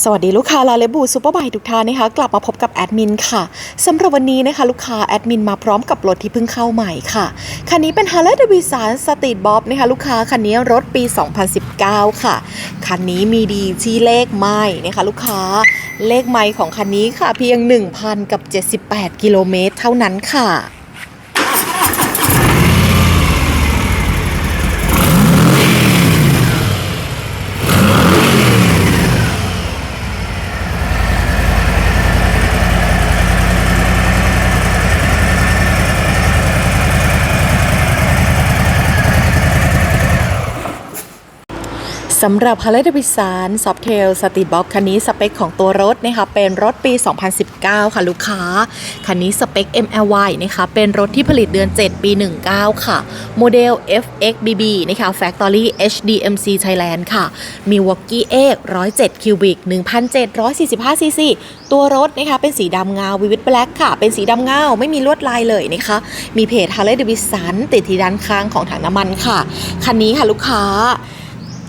สวัสดีลูกค้าลาเลบูซูเปอร์ไบทุกท่านนะคะ กลับมาพบกับแอดมินค่ะสำหรับวันนี้นะคะ ลูกค้าแอดมินมาพร้อมกับรถที่เพิ่งเข้าใหม่ค่ะ คันนี้เป็น Harley Davidson Street Bob นะคะ ลูกค้าคันนี้รถปี 2019 ค่ะ คันนี้มีดีที่เลขไม้นะคะลูกค้าเลขไม้ของคันนี้ค่ะเพียง 1,000 กับ 78 กิโลเมตรเท่านั้นค่ะ สำหรับ Harley Davidson Softail Street Bob คันนี้สเปคของตัวรถนะคะเป็นรถปี 2019 ค่ะลูกค้า คันนี้สเปค MLY นะคะเป็นรถที่ผลิตเดือน 7 ปี 19 ค่ะ โมเดล FXBB นะคะ Factory HDMC Thailand ค่ะมี w a l k i e 107 Cubic 1,745 cc ตัวรถนะคะเป็นสีดำเงา Vivid Black ค่ะ เป็นสีดำเงาไม่มีลวดลายเลยนะคะ มีเพจ Harley Davidson ติดที่ด้านข้างของถังน้ำมันค่ะ คันนี้ค่ะลูกค้า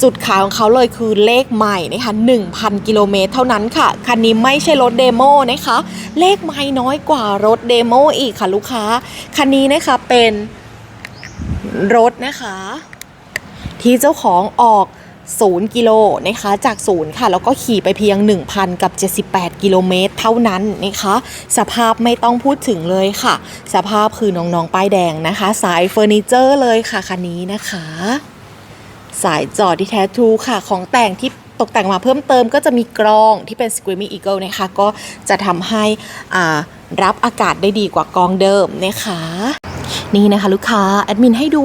จุดขายของเขาเลยคือเลขใหม่นะคะ1,000 กิโลเมตรเท่านั้นค่ะ คันนี้ไม่ใช่รถเดโมนะคะ เลขใหม่น้อยกว่ารถเดโมอีกค่ะลูกค้า คันนี้นะคะเป็นรถนะคะ ที่เจ้าของออก0กิโลนะคะจากศูนย์ค่ะ แล้วก็ขี่ไปเพียง 1,000 กับ 78 กิโลเมตรเท่านั้นนะคะ สภาพไม่ต้องพูดถึงเลยค่ะ สภาพคือน้องๆป้ายแดงนะคะ สายเฟอร์นิเจอร์เลยค่ะคันนี้นะคะ สายจอที่แท้ทูค่ะของแต่งที่ตกแต่งมาเพิ่มเติมก็จะมีกรองที่เป็น Screaming Eagle นะคะ ก็จะทำให้รับอากาศได้ดีกว่ากองเดิมนะคะนี่นะคะลูกค้าแอดมินให้ดู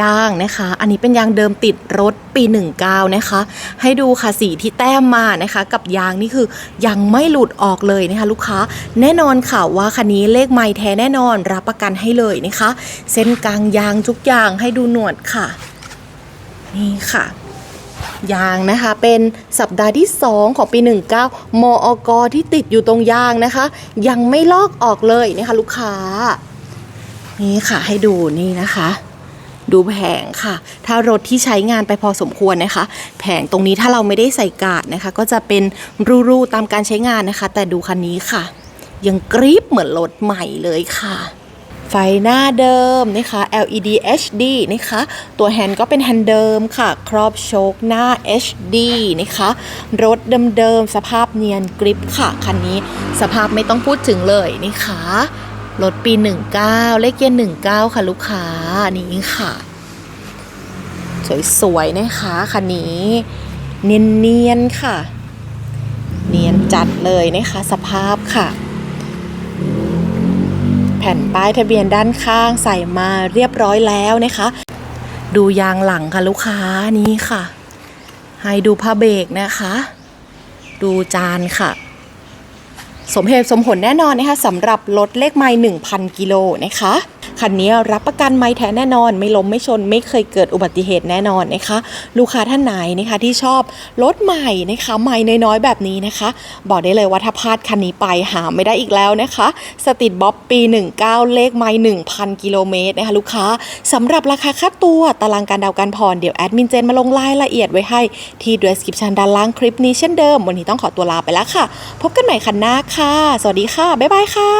ยางนะคะ อันนี้เป็นยางเดิมติดรถปี 19 นะคะ ให้ดูค่ะสีที่แต้มมานะคะ กับยางนี่คือยังไม่หลุดออกเลยนะคะ ลูกค้าแน่นอนค่ะว่าคันนี้เลขไม้แท้แน่นอนรับประกันให้เลยนะคะ เส้นกลางยางทุกอย่างให้ดูหนวดค่ะ นี่ค่ะยางนะคะเป็นสัปดาห์ที่ 2 ของปี 19 มอกที่ติดอยู่ตรงยางนะคะ ยังไม่ลอกออกเลยนะคะลูกค้า นี่ค่ะให้ดูนี่นะคะ ดูแผงค่ะ ถ้ารถที่ใช้งานไปพอสมควรนะคะ แผงตรงนี้ถ้าเราไม่ได้ใส่กาดนะคะ ก็จะเป็นรูๆตามการใช้งานนะคะ แต่ดูคันนี้ค่ะ ยังกรีบเหมือนรถใหม่เลยค่ะ ไฟหน้าเดิมนะคะ LED HD นะคะ ตัวแฮนด์ก็เป็นแฮนด์เดิมค่ะ ครอบโชคหน้า HD นะคะ รถเดิมๆ สภาพเนียนกริปค่ะ คันนี้สภาพไม่ต้องพูดถึงเลยนะคะ รถปี 19 เลขเกียร์19 ค่ะลูกค้า นี่ค่ะ สวยๆ นะคะ คันนี้ เนียนๆ ค่ะ เนียนจัดเลยนะคะ สภาพค่ะ แผ่นป้ายทะเบียนด้านข้างใส่มาเรียบร้อยแล้วนะคะ ดูยางหลังค่ะลูกค้านี้ค่ะ ให้ดูผ้าเบรกนะคะ ดูจานค่ะ สมเหตุสมผลแน่นอนนะคะสำหรับรถเลขไม้1,000 กิโลนะคะคันนี้รับประกันไม้แท้แน่นอน ไม่ล้มไม่ชนไม่เคยเกิดอุบัติเหตุแน่นอนนะคะ ลูกค้าท่านไหนนะคะที่ชอบรถใหม่นะคะใหม่น้อยๆแบบนี้นะคะ บอกได้เลยว่าถ้าพลาดคันนี้ไปหาไม่ได้อีกแล้วนะคะ สติดบ๊อบปี 19 เลขไม้1,000 กิโลเมตรนะคะลูกค้าสำหรับราคาค่าตัวตารางการดาวการผ่อนเดี๋ยวแอดมินเจนมาลงรายละเอียดไว้ให้ที่ description ด้านล่างคลิปนี้เช่นเดิม วันนี้ต้องขอตัวลาไปแล้วค่ะ พบกันใหม่คันหน้าค่ะค่ะ สวัสดีค่ะ บ๊ายบายค่ะ